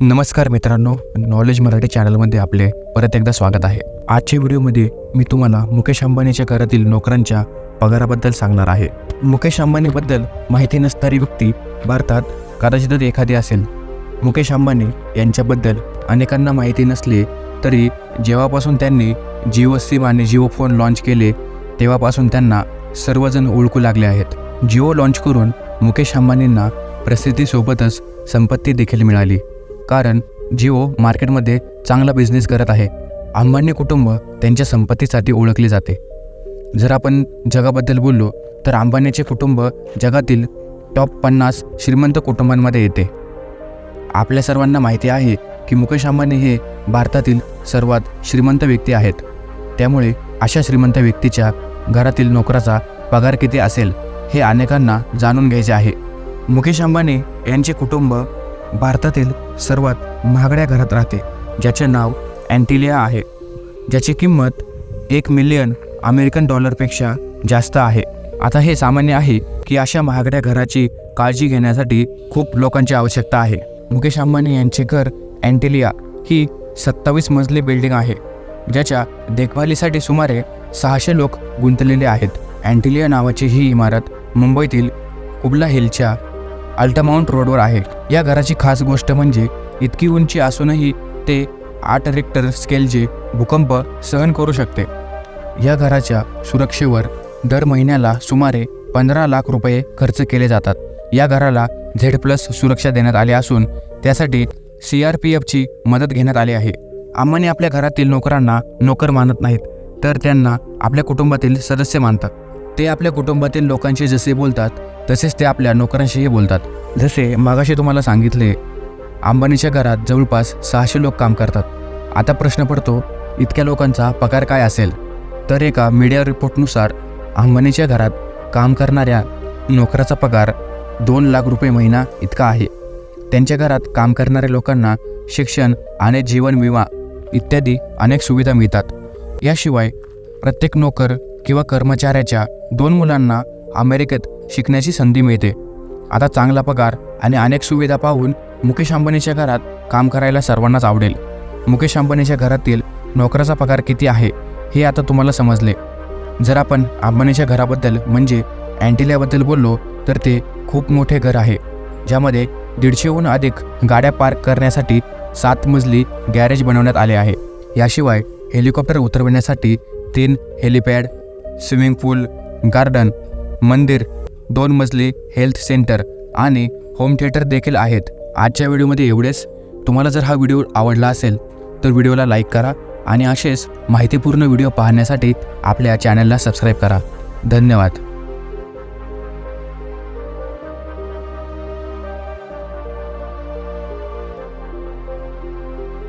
नमस्कार मित्रांनो नॉलेज मराठी चॅनलमध्ये आपले परत एकदा स्वागत आहे. आजच्या व्हिडिओमध्ये मी तुम्हाला मुकेश अंबानीच्या घरातील नोकरांच्या पगाराबद्दल सांगणार आहे. मुकेश अंबानीबद्दल माहिती नसणारी व्यक्ती भारतात कदाचितच एखादी असेल. मुकेश अंबानी यांच्याबद्दल अनेकांना माहिती नसली तरी जेव्हापासून त्यांनी जिओ सिम आणि जिओ फोन लॉन्च केले तेव्हापासून त्यांना सर्वजण ओळखू लागले आहेत. जिओ लॉन्च करून मुकेश अंबानींना प्रसिद्धीसोबतच संपत्ती देखील मिळाली. कारण जिओ मार्केटमध्ये चांगला बिझनेस करत आहे. अंबानी कुटुंब त्यांच्या संपत्तीसाठी ओळखले जाते. जर आपण जगाबद्दल बोललो तर अंबानीचे कुटुंब जगातील टॉप पन्नास श्रीमंत कुटुंबांमध्ये येते. आपल्या सर्वांना माहिती आहे की मुकेश अंबानी हे भारतातील सर्वात श्रीमंत व्यक्ती आहेत. त्यामुळे अशा श्रीमंत व्यक्तीच्या घरातील नोकराचा पगार किती असेल हे अनेकांना जाणून घ्यायचे आहे. मुकेश अंबानी यांचे कुटुंब भारतातील सर्वात महागड्या घरात राहते. ज्याचे नाव अँटिलिया आहे. ज्याची किंमत एक मिलियन अमेरिकन डॉलरपेक्षा जास्त आहे. आता हे सामान्य आहे की अशा महागड्या घराची काळजी घेण्यासाठी खूप लोकांची आवश्यकता आहे. मुकेश अंबानी यांचे घर अँटिलिया ही सत्तावीस मजली बिल्डिंग आहे. ज्याच्या देखभालीसाठी सुमारे सहाशे लोक गुंतलेले आहेत. अँटिलिया नावाची ही इमारत मुंबईतील कुबला हिलच्या अल्टामाउंट रोडवर आहे. या घराची खास गोष्ट म्हणजे इतकी उंची असूनही ते आठ रेक्टर स्केलचे भूकंप सहन करू शकते. या घराच्या सुरक्षेवर दर महिन्याला सुमारे पंधरा लाख रुपये खर्च केले जातात. या घराला झेड प्लस सुरक्षा देण्यात आली असून त्यासाठी सी आर पी एफची मदत घेण्यात आली आहे. आम्हाने आपल्या घरातील नोकरांना नोकर मानत नाहीत तर त्यांना आपल्या कुटुंबातील सदस्य मानतात. ते आपल्या कुटुंबातील लोकांशी जसे बोलतात तसेच ते आपल्या नोकरांशीही बोलतात. जसे मागाशी तुम्हाला सांगितले अंबानीच्या घरात जवळपास सहाशे लोक काम करतात. आता प्रश्न पडतो इतक्या लोकांचा पगार काय असेल? तर एका मीडिया रिपोर्टनुसार अंबानीच्या घरात काम करणाऱ्या नोकराचा पगार दोन लाख रुपये महिना इतका आहे. त्यांच्या घरात काम करणाऱ्या लोकांना शिक्षण आणि जीवन विमा इत्यादी अनेक सुविधा मिळतात. याशिवाय प्रत्येक नोकर किंवा कर्मचाऱ्याच्या दोन मुलांना अमेरिकेत शिकण्याची संधी मिळते. आता चांगला पगार आणि अनेक सुविधा पाहून मुकेश अंबानीच्या घरात काम करायला सर्वांनाच आवडेल. मुकेश अंबानीच्या घरातील नोकराचा पगार किती आहे हे आता तुम्हाला समजले. जर आपण अंबानीच्या घराबद्दल म्हणजे अँटिलियाबद्दल बोललो तर ते खूप मोठे घर आहे. ज्यामध्ये दीडशेहून अधिक गाड्या पार्क करण्यासाठी सात मजली गॅरेज बनवण्यात आले आहे. याशिवाय हेलिकॉप्टर उतरविण्यासाठी तीन हेलिपॅड स्विमिंग पूल गार्डन मंदिर दोन मजली हेल्थ सेंटर आणि होम थिएटर देखील आहेत. आजच्या व्हिडिओमध्ये एवढेच. तुम्हाला जर हा व्हिडिओ आवडला असेल तर व्हिडिओला लाईक करा आणि असेच माहितीपूर्ण व्हिडिओ पाहण्यासाठी आपल्या चॅनलला सबस्क्राईब करा. धन्यवाद.